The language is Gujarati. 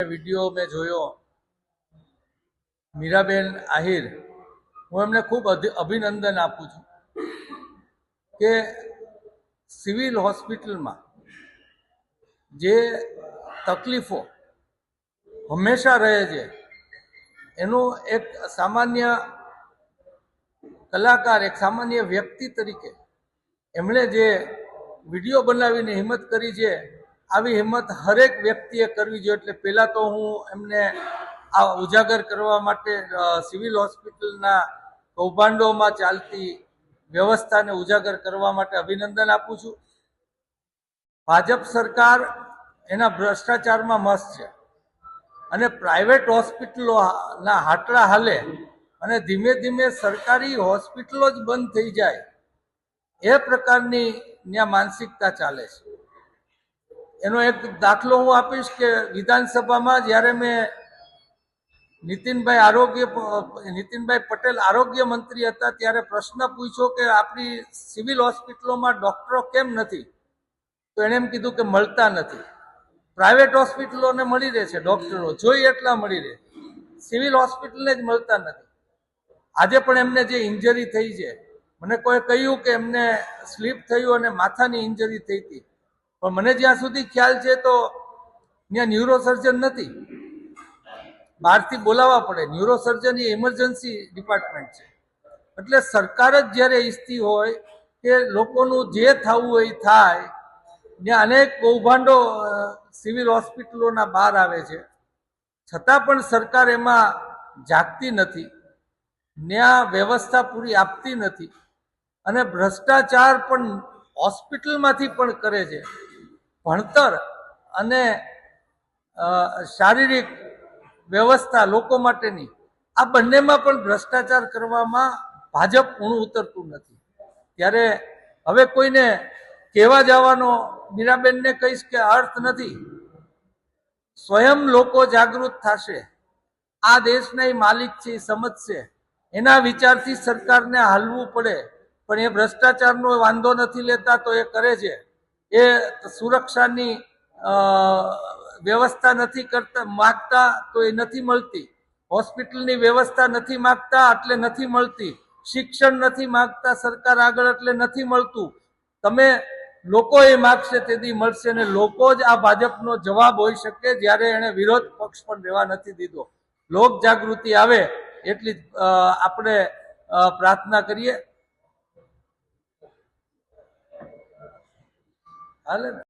વીડિયો મેં જોયો. મીરાબેન આહિર, હું એમને ખૂબ અભિનંદન આપું છું કે સિવિલ હોસ્પિટલમાં જે તકલીફો હંમેશા રહે છે, એનું એક સામાન્ય કલાકાર, એક સામાન્ય વ્યક્તિ તરીકે એમણે જે વીડિયો બનાવીને હિંમત કરી છે આવી હિંમત હરેક વ્યક્તિએ કરવી જોઈએ. એટલે પહેલાં તો હું એમને આ ઉજાગર કરવા માટે સિવિલ હોસ્પિટલના કૌભાંડોમાં ચાલતી વ્યવસ્થાને ઉજાગર કરવા માટે અભિનંદન આપું છું. ભાજપ સરકાર એના ભ્રષ્ટાચારમાં મસ્ત છે. અને પ્રાઇવેટ હોસ્પિટલોના હાટલા હાલે અને ધીમે ધીમે સરકારી હોસ્પિટલો જ બંધ થઈ જાય. એ પ્રકારની ત્યાં માનસિકતા ચાલે છે. એનો એક દાખલો હું આપીશ કે વિધાનસભામાં જ્યારે મેં નીતિનભાઈ આરોગ્ય, નીતિનભાઈ પટેલ આરોગ્ય મંત્રી હતા ત્યારે પ્રશ્ન પૂછ્યો કે આપણી સિવિલ હોસ્પિટલોમાં ડોક્ટરો કેમ નથી? તો એણે એમ કીધું કે મળતા નથી. પ્રાઇવેટ હોસ્પિટલોને મળી રહે છે ડૉક્ટરો જોઈએ એટલા મળી રહે. સિવિલ હોસ્પિટલને જ મળતા નથી. આજે પણ એમને જે ઇન્જરી થઈ છે, મને કોઈ કહ્યું કે એમને સ્લીપ થયું અને માથાની ઇન્જરી થઈ હતી. પણ મને જ્યાં સુધી ખ્યાલ છે તો ત્યાં ન્યુરોસર્જન નથી. બહારથી બોલાવવા પડે. ન્યુરોસર્જન એ ઇમરજન્સી ડિપાર્ટમેન્ટ છે. એટલે સરકાર જ જ્યારે ઈચ્છતી હોય કે લોકોનું જે થવું હોય એ થાય. ત્યાં અનેક કૌભાંડો સિવિલ હોસ્પિટલોના બહાર આવે છે. છતાં પણ સરકાર એમાં જાગતી નથી. ત્યાં વ્યવસ્થા પૂરી આપતી નથી. અને ભ્રષ્ટાચાર પણ હોસ્પિટલમાંથી પણ કરે છે. ભણતર અને શારીરિક વ્યવસ્થા લોકો માટેની, આ બંનેમાં પણ ભ્રષ્ટાચાર કરવામાં ભાજપ ઊણું ઉતરતું નથી. ત્યારે હવે કોઈને કહેવા જવાનો મીરાબેનને કહીશ કે અર્થ નથી. સ્વયં લોકો જાગૃત થશે. આ દેશના એ માલિક છે એ સમજશે એના વિચારથી સરકારને હાલવું પડે. પણ એ ભ્રષ્ટાચારનો વાંધો નથી લેતા તો એ કરે છે. એ સુરક્ષાની વ્યવસ્થા નથી કરતા, માગતા તો એ નથી મળતી. હોસ્પિટલની વ્યવસ્થા નથી માગતા એટલે નથી મળતી. શિક્ષણ નથી માગતા, સરકાર આગળ એટલે નથી મળતું. તમે લોકો એ માગશે તેથી મળશે અને લોકો જ આ ભાજપનો જવાબ હોઈ શકે જ્યારે એણે વિરોધ પક્ષ પણ રહેવા નથી દીધો. લોક જાગૃતિ આવે એટલી આપણે પ્રાર્થના કરીએ. હાલે ને